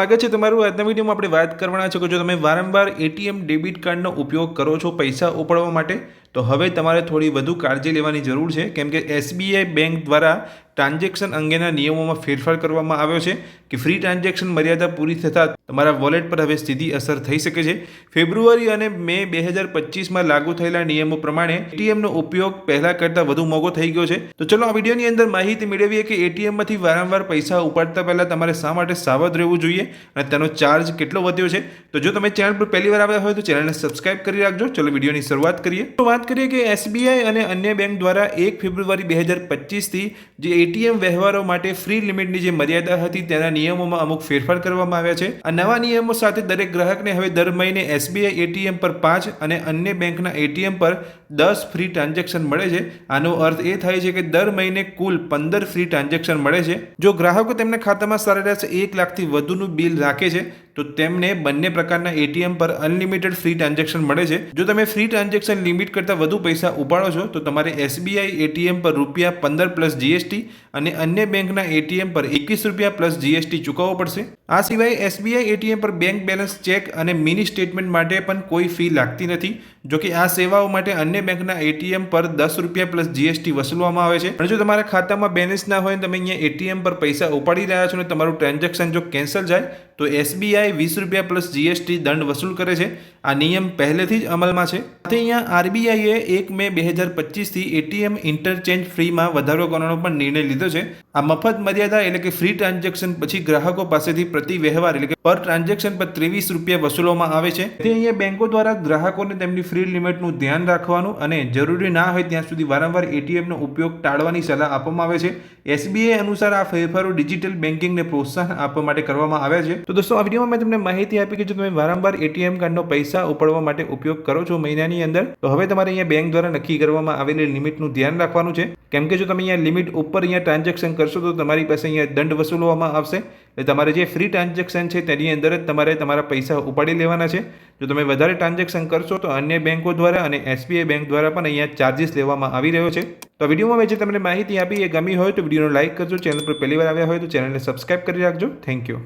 સ્વાગત છે તમારું આજના વિડીયોમાં આપણે વાત કરવાના છે કે જો તમે વારંવાર એટીએમ ડેબિટ કાર્ડનો ઉપયોગ કરો છો પૈસા ઉપાડવા માટે તો હવે તમારે થોડી વધુ કાળજી લેવાની જરૂર છે, કેમ કે એસબીઆઈ બેંક દ્વારા ટ્રાન્ઝેક્શન અંગેના નિયમોમાં ફેરફાર કરવામાં આવ્યો છે કે ફ્રી ટ્રાન્ઝેક્શન મર્યાદા પૂરી થતાં તમારા વોલેટ પર હવે સીધી અસર થઈ શકે છે. ફેબ્રુઆરી અને મે બે હજાર પચીસમાં લાગુ થયેલા નિયમો પ્રમાણે એટીએમનો ઉપયોગ પહેલાં કરતાં વધુ મોંઘો થઈ ગયો છે. તો ચલો આ વિડીયોની અંદર માહિતી મેળવીએ કે એટીએમમાંથી વારંવાર પૈસા ઉપાડતા પહેલાં તમારે શા માટે સાવધ રહેવું જોઈએ અને તેનો ચાર્જ કેટલો વધ્યો છે? તો જો તમે ચેનલ પર પહેલી વાર આવ્યા હોય તો ચેનલને સબસ્ક્રાઇબ કરી રાખજો. ચલો વિડીયોની શરૂઆત કરીએ. તો વાત કરીએ કે એસબીઆઈ અને અન્ય બેંક દ્વારા એક ફેબ્રુઆરી બે હજાર પચીસથી જે એટીએમ વ્યવહારો માટે ફ્રી લિમિટની જે મર્યાદા હતી તેના નિયમોમાં અમુક ફેરફાર કરવામાં આવ્યા છે. આ નવા નિયમો સાથે દરેક ગ્રાહકને હવે દર મહિને એસબીઆઈ એટીએમ પર પાંચ અને અન્ય બેંકના એટીએમ પર દસ ફ્રી ટ્રાન્ઝેક્શન મળે છે. આનો અર્થ એ થાય છે કે દર મહિને કુલ પંદર ફ્રી ટ્રાન્ઝેક્શન મળે છે. જો ગ્રાહકો તેમના ખાતામાં સરેરાશ એક લાખથી વધુનું બિલ રાખે છે, તો તેમને બંને પ્રકારના એટીએમ પર અનલિમિટેડ ફ્રી ટ્રાન્ઝેક્શન મળે છે. જો તમે ફ્રી ટ્રાન્ઝેક્શન લિમિટ કરતાં વધુ પૈસા ઉપાડો છો, તો તમારે એસબીઆઈ એટીએમ પર રૂપિયા પંદર પ્લસ જીએસટી અને અન્ય બેંકના એટીએમ પર એકવીસ રૂપિયા પ્લસ જીએસટી ચૂકવવો પડશે. આ સિવાય એસબીઆઈ એટીએમ પર બેંક બેલેન્સ ચેક અને મિની સ્ટેટમેન્ટ માટે પણ કોઈ ફી લાગતી નથી. જોકે આ સેવાઓ માટે અન્ય બેંકના એટીએમ પર દસ રૂપિયા પ્લસ જીએસટી વસૂલવામાં આવે છે. અને જો તમારા ખાતામાં બેલેન્સ ના હોય તમે અહીંયા એટીએમ પર પૈસા ઉપાડી રહ્યા છો ને તમારું ટ્રાન્ઝેક્શન જો કેન્સલ જાય, તો એસબીઆઈ વીસ રૂપિયા પ્લસ જીએસટી દંડ વસૂલ કરે છે. આ નિયમ પહેલેથી જ અમલમાં છે. સાથે અહીંયા આરબીઆઈએ એક મે બે હજાર પચીસથી એટીએમ ઇન્ટરચેન્જ ફ્રીમાં વધારો કરવાનો પણ નિર્ણય લીધો છે. આ મફત મર્યાદા એટલે કે ફ્રી ટ્રાન્ઝેક્શન પછી ગ્રાહકો પાસેથી પ્રતિ વ્યવહાર એટલે કે પર ટ્રાન્ઝેક્શન પર ત્રેવીસ રૂપિયા વસૂલવામાં આવે છે. તે અહીંયા બેંકો દ્વારા ગ્રાહકોને તેમની ફ્રી લિમિટનું ધ્યાન રાખવાનું અને જરૂરી ના હોય ત્યાં સુધી વારંવાર એટીએમનો ઉપયોગ ટાળવાની સલાહ આપવામાં આવે છે. એસબીઆઈ અનુસાર આ ફેરફારો ડિજિટલ બેન્કિંગને પ્રોત્સાહન આપવા માટે કરવામાં આવ્યા છે. તો દોસ્તો, આ વિડીયોમાં મેં તમને માહિતી આપી કે જો તમે વારંવાર એટીએમ કાર્ડનો પૈસા ઉપાડવા માટે ઉપયોગ કરો છો મહિનાની અંદર. તો હવે તમારે અહીંયા બેંક દ્વારા નક્કી કરવામાં આવેલી લિમિટનું ધ્યાન રાખવાનું છે. કેમ કે જો તમે અહીંયા લિમિટ ઉપર અહીંયા ટ્રાન્ઝેક્શન કરશો તો તમારી પાસે અહીંયા દંડ વસૂલવામાં આવશે. એટલે તમારે જે ફ્રી ટ્રાન્ઝેક્શન છે તેની અંદર જ તમારે તમારા પૈસા ઉપાડી લેવાના છે. જો તમે વધારે ટ્રાન્ઝેક્શન કરશો તો અન્ય બેંકો દ્વારા અને એસબીઆઈ બેંક દ્વારા પણ અહીંયા ચાર્જિસ લેવામાં આવી રહ્યો છે. તો વિડીયોમાં મેં જે તમને માહિતી આપી એ ગમી હોય તો વિડીયોને લાઇક કરજો. ચેનલ પર પહેલી વાર આવ્યા હોય તો ચેનલને સબસ્ક્રાઇબ કરી રાખજો. Thank you